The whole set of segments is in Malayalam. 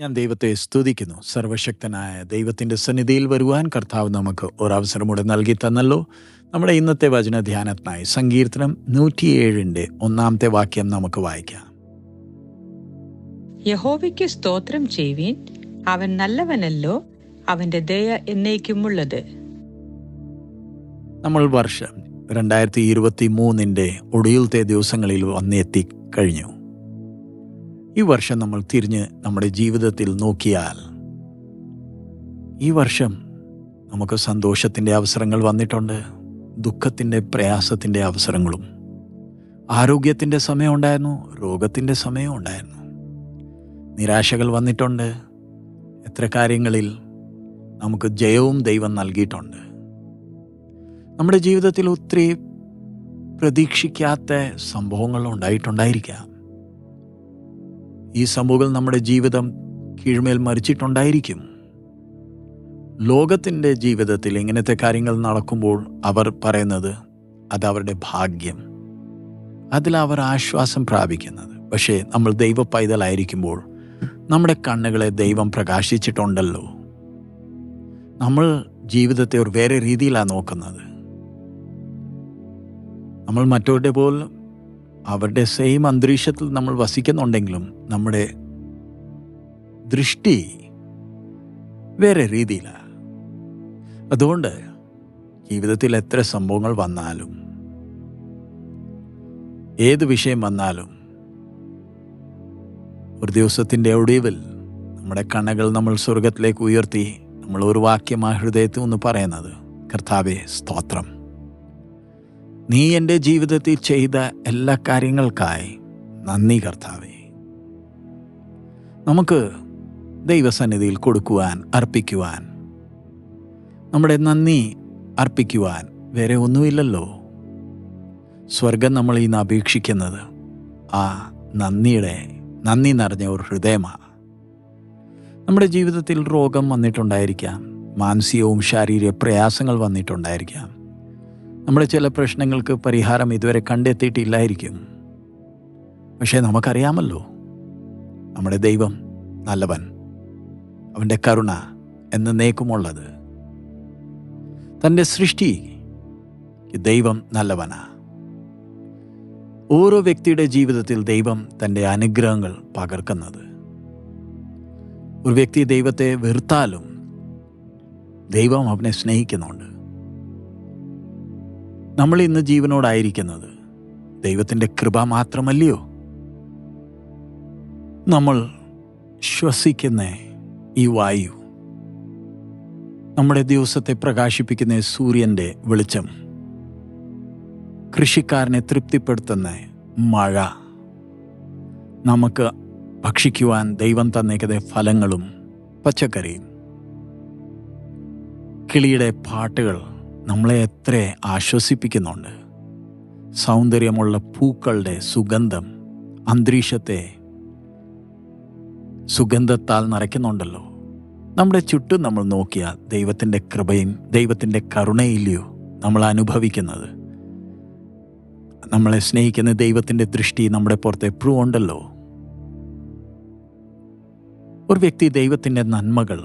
ഞാൻ ദൈവത്തെ സ്തുതിക്കുന്നു. സർവശക്തനായ ദൈവത്തിന്റെ സന്നിധിയിൽ വരുവാൻ കർത്താവ് നമുക്ക് ഒരവസരം കൂടെ നൽകി തന്നല്ലോ. നമ്മുടെ ഇന്നത്തെ വചനധ്യാനത്തിനായി സങ്കീർത്തനം നൂറ്റിയേഴിന്റെ ഒന്നാമത്തെ വാക്യം നമുക്ക് വായിക്കാം. യഹോവയ്ക്ക് സ്തോത്രം ചെയ്യുവീൻ. അവൻ നല്ലവനല്ലോ അവന്റെ ദയ എന്നേക്കുമുള്ളത്. നമ്മൾ വർഷം രണ്ടായിരത്തി ഇരുപത്തി മൂന്നിന്റെ ഒടുവിലത്തെ ദിവസങ്ങളിൽ വന്നെത്തി കഴിഞ്ഞു ഈ വർഷം നമ്മൾ തിരിഞ്ഞ് നമ്മുടെ ജീവിതത്തിൽ നോക്കിയാൽ ഈ വർഷം നമുക്ക് സന്തോഷത്തിന്റെ അവസരങ്ങൾ വന്നിട്ടുണ്ട് ദുഃഖത്തിന്റെ പ്രയാസത്തിന്റെ അവസരങ്ങളും. ആരോഗ്യത്തിന്റെ സമയം ഉണ്ടായിരുന്നു രോഗത്തിന്റെ സമയം ഉണ്ടായിരുന്നു. നിരാശകൾ വന്നിട്ടുണ്ട്. എത്ര കാര്യങ്ങളിൽ നമുക്ക് ജയവും ദൈവം നൽകിയിട്ടുണ്ട്. നമ്മുടെ ജീവിതത്തിൽ ഒത്തിരി പ്രതീക്ഷിക്കാത്ത സംഭവങ്ങൾ ഉണ്ടായിട്ടുണ്ടായിരിക്കാം. ഈ സമൂഹം നമ്മുടെ ജീവിതം കീഴ്മേൽ മരിച്ചിട്ടുണ്ടായിരിക്കും ലോകത്തിന്റെ ജീവിതത്തിൽ ഇങ്ങനത്തെ കാര്യങ്ങൾ നടക്കുമ്പോൾ അവർ പറയുന്നത് അത് അവരുടെ ഭാഗ്യം. അതിൽ അവർ ആശ്വാസം പ്രാപിക്കുന്നത്. പക്ഷേ നമ്മൾ ദൈവ പൈതലായിരിക്കുമ്പോൾ നമ്മുടെ കണ്ണുകളെ ദൈവം പ്രകാശിച്ചിട്ടുണ്ടല്ലോ. നമ്മൾ ജീവിതത്തെ ഒരു വേറെ രീതിയിലാണ് നോക്കുന്നത്. നമ്മൾ മറ്റവരുടെ പോലും അവരുടെ സെയിം അന്തരീക്ഷത്തിൽ നമ്മൾ വസിക്കുന്നുണ്ടെങ്കിലും നമ്മുടെ ദൃഷ്ടി വേറെ രീതിയിലാണ് അതുകൊണ്ട് ജീവിതത്തിൽ എത്ര സംഭവങ്ങൾ വന്നാലും ഏത് വിഷയം വന്നാലും ഒരു ദിവസത്തിന്റെ ഒടുവിൽ നമ്മുടെ കണ്ണകൾ നമ്മൾ സ്വർഗത്തിലേക്ക് ഉയർത്തി നമ്മൾ ഒരു വാക്യമാണ് ഹൃദയത്തിൽ ഒന്ന് പറയുന്നത് കർത്താവെ സ്തോത്രം. നീ എന്റെ ജീവിതത്തിൽ ചെയ്ത എല്ലാ കാര്യങ്ങൾക്കായി നന്ദി കർത്താവേ. നമുക്ക് ദൈവസന്നിധിയിൽ കൊടുക്കുവാൻ അർപ്പിക്കുവാൻ നമ്മുടെ നന്ദി അർപ്പിക്കുവാൻ വേറെ ഒന്നുമില്ലല്ലോ. സ്വർഗം നമ്മൾ ഇന്ന് അപേക്ഷിക്കുന്നത് ആ നന്ദിയുടെ നന്ദി നിറഞ്ഞ ഒരു ഹൃദയമാണ്. നമ്മുടെ ജീവിതത്തിൽ രോഗം വന്നിട്ടുണ്ടായിരിക്കാം മാനസികവും ശാരീരിക പ്രയാസങ്ങൾ വന്നിട്ടുണ്ടായിരിക്കാം. നമ്മുടെ ചില പ്രശ്നങ്ങൾക്ക് പരിഹാരം ഇതുവരെ കണ്ടെത്തിയിട്ടില്ലായിരിക്കും. പക്ഷേ നമുക്കറിയാമല്ലോ നമ്മുടെ ദൈവം നല്ലവൻ. അവന്റെ കരുണ എന്ന് നേക്കുമുള്ളത്. തന്റെ സൃഷ്ടി ദൈവം നല്ലവനാ. ഓരോ വ്യക്തിയുടെ ജീവിതത്തിൽ ദൈവം തന്റെ അനുഗ്രഹങ്ങൾ പകർക്കുന്നത്. ഒരു വ്യക്തി ദൈവത്തെ വെറുത്താലും ദൈവം അവനെ സ്നേഹിക്കുന്നുണ്ട്. നമ്മൾ ഇന്ന് ജീവനോടായിരിക്കുന്നത് ദൈവത്തിന്റെ കൃപ മാത്രമല്ലയോ? നമ്മൾ ശ്വസിക്കുന്ന ഈ വായു നമ്മുടെ ദിവസത്തെ പ്രകാശിപ്പിക്കുന്ന സൂര്യന്റെ വെളിച്ചം കൃഷിക്കാരനെ തൃപ്തിപ്പെടുത്തുന്ന മഴ നമുക്ക് ഭക്ഷിക്കുവാൻ ദൈവം തന്നേക്കുന്ന ഫലങ്ങളും പച്ചക്കറിയും കിളിയുടെ പാട്ടുകൾ നമ്മളെ എത്ര ആശ്വസിപ്പിക്കുന്നുണ്ട്. സൗന്ദര്യമുള്ള പൂക്കളുടെ സുഗന്ധം അന്തരീക്ഷത്തെ സുഗന്ധത്താൽ നിറയ്ക്കുന്നുണ്ടല്ലോ നമ്മുടെ ചുറ്റും നമ്മൾ നോക്കിയാൽ ദൈവത്തിന്റെ കൃപയും ദൈവത്തിന്റെ കരുണയില്ലയോ നമ്മൾ അനുഭവിക്കുന്നത്. നമ്മളെ സ്നേഹിക്കുന്ന ദൈവത്തിന്റെ ദൃഷ്ടി നമ്മുടെ പുറത്ത് എപ്പോഴും ഉണ്ടല്ലോ. ഒരു വ്യക്തി ദൈവത്തിന്റെ നന്മകൾ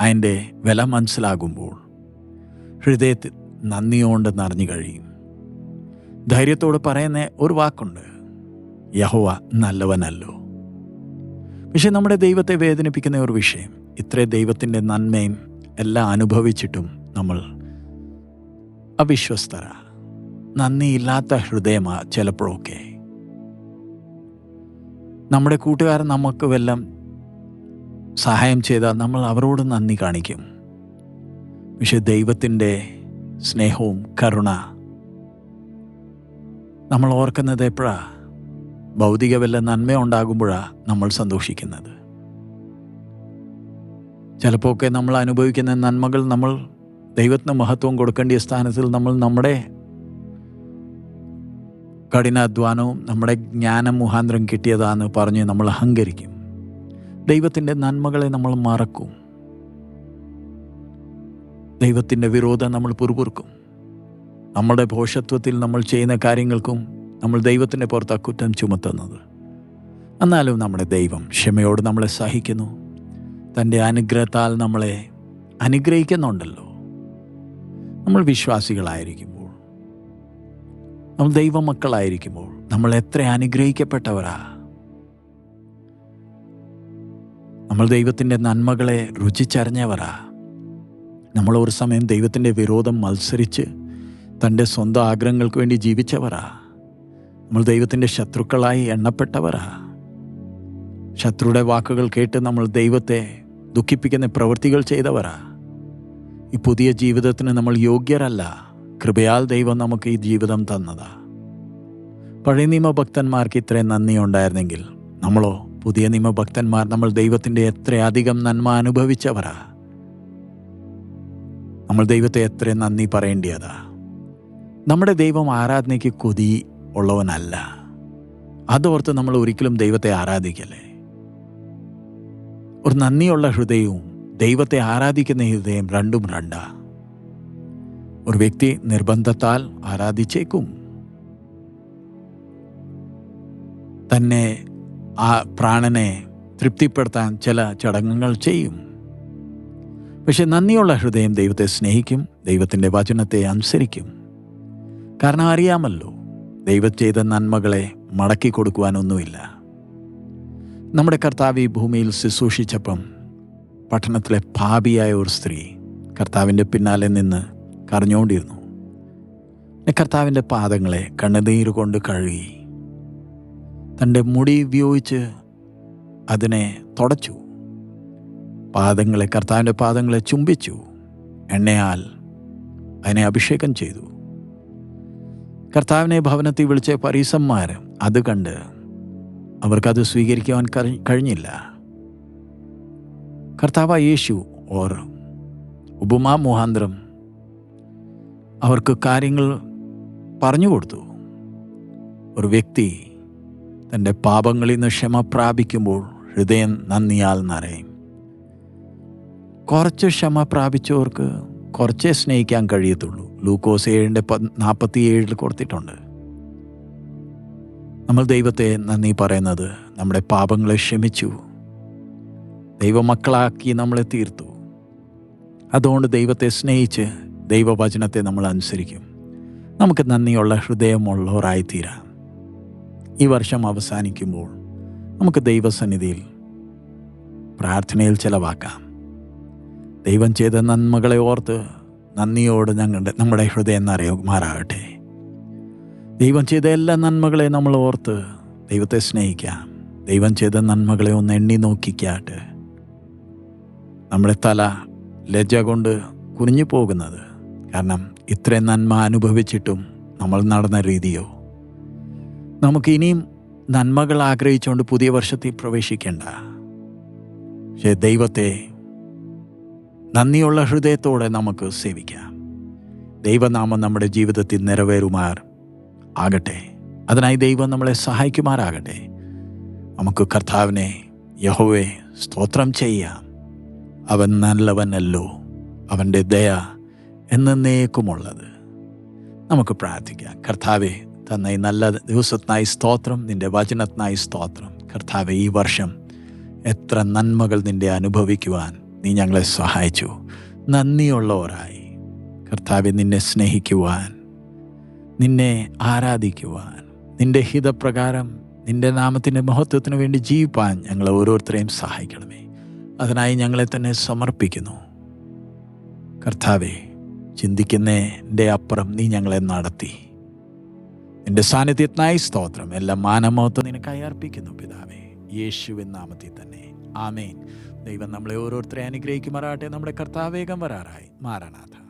അതിന്റെ വില മനസ്സിലാകുമ്പോൾ ഹൃദയത്തിൽ നന്ദിയോണ്ട് നിറഞ്ഞു കഴിയും. ധൈര്യത്തോട് പറയുന്ന ഒരു വാക്കുണ്ട്. യഹോവ നല്ലവനല്ലോ. പക്ഷെ നമ്മുടെ ദൈവത്തെ വേദനിപ്പിക്കുന്ന ഒരു വിഷയം ഇത്ര ദൈവത്തിന്റെ നന്മയും എല്ലാം അനുഭവിച്ചിട്ടും നമ്മൾ അവിശ്വസ്തര. നന്ദിയില്ലാത്ത ഹൃദയമാ ചിലപ്പോഴൊക്കെ. നമ്മുടെ കൂട്ടുകാരൻ നമുക്ക് വല്ലം സഹായം ചെയ്താൽ നമ്മൾ അവരോട് നന്ദി കാണിക്കും. പക്ഷെ ദൈവത്തിന്റെ സ്നേഹവും കരുണ നമ്മൾ ഓർക്കുന്നത് എപ്പോഴാ? ഭൗതിക വല്ല നന്മ ഉണ്ടാകുമ്പോഴാണ് നമ്മൾ സന്തോഷിക്കുന്നത്. ചിലപ്പോഴൊക്കെ നമ്മൾ അനുഭവിക്കുന്ന നന്മകൾ നമ്മൾ ദൈവത്തിന് മഹത്വം കൊടുക്കേണ്ട സ്ഥാനത്തിൽ നമ്മൾ നമ്മുടെ കഠിനാധ്വാനവും നമ്മുടെ ജ്ഞാനം മുഖാന്തരം കിട്ടിയതാണെന്ന് പറഞ്ഞ് നമ്മൾ അഹങ്കരിക്കും. ദൈവത്തിന്റെ നന്മകളെ നമ്മൾ മറക്കും. ദൈവത്തിന്റെ വിരോധം നമ്മൾ പുറപുറുക്കും. നമ്മുടെ ഭോഷത്വത്തിൽ നമ്മൾ ചെയ്യുന്ന കാര്യങ്ങൾക്കും നമ്മൾ ദൈവത്തിന്റെ പുറത്ത് അക്കുറ്റം ചുമത്തുന്നത്. എന്നാലും നമ്മുടെ ദൈവം ക്ഷമയോട് നമ്മളെ സഹിക്കുന്നു. തന്റെ അനുഗ്രഹത്താൽ നമ്മളെ അനുഗ്രഹിക്കുന്നുണ്ടല്ലോ. നമ്മൾ വിശ്വാസികളായിരിക്കുമ്പോൾ നമ്മൾ ദൈവമക്കളായിരിക്കുമ്പോൾ നമ്മൾ എത്ര അനുഗ്രഹിക്കപ്പെട്ടവരാ? നമ്മൾ ദൈവത്തിന്റെ നന്മകളെ രുചിച്ചറിഞ്ഞവരാ? നമ്മൾ ഒരു സമയം ദൈവത്തിന്റെ വിരോധം മത്സരിച്ച് തന്റെ സ്വന്തം ആഗ്രഹങ്ങൾക്ക് വേണ്ടി ജീവിച്ചവരാ. നമ്മൾ ദൈവത്തിന്റെ ശത്രുക്കളായി എണ്ണപ്പെട്ടവരാ. ശത്രുയുടെ വാക്കുകൾ കേട്ട് നമ്മൾ ദൈവത്തെ ദുഃഖിപ്പിക്കുന്ന പ്രവൃത്തികൾ ചെയ്തവരാ. ഈ പുതിയ ജീവിതത്തിന് നമ്മൾ യോഗ്യരല്ല. കൃപയാൽ ദൈവം നമുക്ക് ഈ ജീവിതം തന്നതാ. പഴയ നിയമഭക്തന്മാർക്ക് ഇത്രയും നന്ദി ഉണ്ടായിരുന്നെങ്കിൽ നമ്മളോ പുതിയ നിയമഭക്തന്മാർ നമ്മൾ ദൈവത്തിന്റെ എത്രയധികം നന്മ അനുഭവിച്ചവരാ. നമ്മൾ ദൈവത്തെ എത്ര നന്ദി പറയേണ്ടിയതാ. നമ്മുടെ ദൈവം ആരാധനയ്ക്ക് കൊതി ഉള്ളവനല്ല. അതോർത്ത് നമ്മൾ ഒരിക്കലും ദൈവത്തെ ആരാധിക്കല്ലേ? ഒരു നന്ദിയുള്ള ഹൃദയവും ദൈവത്തെ ആരാധിക്കുന്ന ഹൃദയം രണ്ടും രണ്ടാ. ഒരു വ്യക്തി നിർബന്ധത്താൽ ആരാധിച്ചേക്കും. തന്നെ ആ പ്രാണനെ തൃപ്തിപ്പെടുത്താൻ ചില ചടങ്ങുകൾ ചെയ്യും. പക്ഷെ നന്ദിയുള്ള ഹൃദയം ദൈവത്തെ സ്നേഹിക്കും ദൈവത്തിന്റെ വചനത്തെ അനുസരിക്കും. കാരണം അറിയാമല്ലോ ദൈവം ചെയ്ത നന്മകളെ മടക്കി കൊടുക്കുവാനൊന്നുമില്ല. നമ്മുടെ കർത്താവ് ഈ ഭൂമിയിൽ ശുശ്രൂഷിച്ചപ്പം പട്ടണത്തിലെ പാപിയായ ഒരു സ്ത്രീ കർത്താവിന്റെ പിന്നാലെ നിന്ന് കരഞ്ഞുകൊണ്ടിരുന്നു. കർത്താവിന്റെ പാദങ്ങളെ കണ്ണുനീര് കൊണ്ട് കഴുകി. തന്റെ മുടി ഉപയോഗിച്ച് അതിനെ തുടച്ചു. പാദങ്ങളെ കർത്താവിന്റെ പാദങ്ങളെ ചുംബിച്ചു. എണ്ണയാൽ അതിനെ അഭിഷേകം ചെയ്തു. കർത്താവിനെ ഭവനത്തിൽ വിളിച്ച പരീസന്മാർ അത് കണ്ട് അവർക്കത് സ്വീകരിക്കുവാൻ കഴിഞ്ഞില്ല. കർത്താവ് യേശു ഓർ ഉപമാ മുഹാന്തരം അവർക്ക് കാര്യങ്ങൾ പറഞ്ഞു കൊടുത്തു. ഒരു വ്യക്തി തന്റെ പാപങ്ങളിൽ നിന്ന് ക്ഷമ പ്രാപിക്കുമ്പോൾ ഹൃദയം നന്ദിയാൽ നിറയും കുറച്ച് ക്ഷമ പ്രാപിച്ചവർക്ക് കുറച്ചേ സ്നേഹിക്കാൻ കഴിയത്തുള്ളൂ. ലൂക്കോസ് ഏഴിന്റെ പ നാൽപ്പത്തി ഏഴിൽ കൊടുത്തിട്ടുണ്ട്. നമ്മൾ ദൈവത്തെ നന്ദി പറയുന്നത് നമ്മുടെ പാപങ്ങളെ ക്ഷമിച്ചു. ദൈവമക്കളാക്കി നമ്മളെ തീർത്തു. അതുകൊണ്ട് ദൈവത്തെ സ്നേഹിച്ച് ദൈവവചനത്തെ നമ്മൾ അനുസരിക്കും. നമുക്ക് നന്ദിയുള്ള ഹൃദയമുള്ളവരായിത്തീരാം. ഈ വർഷം അവസാനിക്കുമ്പോൾ നമുക്ക് ദൈവസന്നിധിയിൽ പ്രാർത്ഥനയിൽ ചെലവാക്കാം. ദൈവം ചെയ്ത നന്മകളെ ഓർത്ത് നന്ദിയോട് ഞങ്ങളുടെ നമ്മുടെ ഹൃദയം നിറയുമാറാകട്ടെ. ദൈവം ചെയ്ത എല്ലാ നന്മകളെ നമ്മൾ ഓർത്ത് ദൈവത്തെ സ്നേഹിക്കാം. ദൈവം ചെയ്ത നന്മകളെ ഒന്ന് എണ്ണി നോക്കിക്കാട്ട്. നമ്മുടെ തല ലജ്ജ കൊണ്ട് കുനിഞ്ഞു പോകുന്നത് കാരണം ഇത്രയും നന്മ അനുഭവിച്ചിട്ടും നമ്മൾ നടന്ന രീതിയോ? നമുക്ക് ഇനിയും നന്മകൾ ആഗ്രഹിച്ചുകൊണ്ട് പുതിയ വർഷത്തിൽ പ്രവേശിക്കേണ്ട. പക്ഷേ ദൈവത്തെ നന്ദിയുള്ള ഹൃദയത്തോടെ നമുക്ക് സേവിക്കാം. ദൈവനാമം നമ്മുടെ ജീവിതത്തിൽ നിറവേറുമാർ ആകട്ടെ. അതിനായി ദൈവം നമ്മളെ സഹായിക്കുമാറാകട്ടെ. നമുക്ക് കർത്താവിനെ യഹോവെ സ്തോത്രം ചെയ്യാം. അവൻ നല്ലവനല്ലോ. അവന്റെ ദയ എന്നേക്കുമുള്ളത്. നമുക്ക് പ്രാർത്ഥിക്കാം. കർത്താവെ തന്ന നല്ല ദിവസത്തിനായി സ്തോത്രം നിന്റെ വചനത്തിനായി സ്തോത്രം. കർത്താവെ ഈ വർഷം എത്ര നന്മകൾ നിന്റെ അനുഭവിക്കുവാൻ നീ ഞങ്ങളെ സഹായിച്ചു. നന്ദിയുള്ളവരായി. കർത്താവെ നിന്നെ സ്നേഹിക്കുവാൻ നിന്നെ ആരാധിക്കുവാൻ നിന്റെ ഹിതപ്രകാരം നിന്റെ നാമത്തിന്റെ മഹത്വത്തിന് വേണ്ടി ജീവിപ്പാൻ ഞങ്ങളെ ഓരോരുത്തരെയും സഹായിക്കണമേ. അതിനായി ഞങ്ങളെ തന്നെ സമർപ്പിക്കുന്നു. കർത്താവെ ചിന്തിക്കുന്നതിന്റെ അപ്പുറം നീ ഞങ്ങളെ നടത്തി. നിന്റെ സാന്നിധ്യത്തിനായി സ്തോത്രം. എല്ലാം മാനമോത്വം നിനക്കായി അർപ്പിക്കുന്നു പിതാവേ. യേശുവിൻ നാമത്തിൽ തന്നെ. ആമേൻ. ദൈവം നമ്മളെ ഓരോരുത്തരെ അനുഗ്രഹിക്കുമാറാകട്ടെ. നമ്മുടെ കർത്താവേഗം വരാറായി. മാറാനാഥ.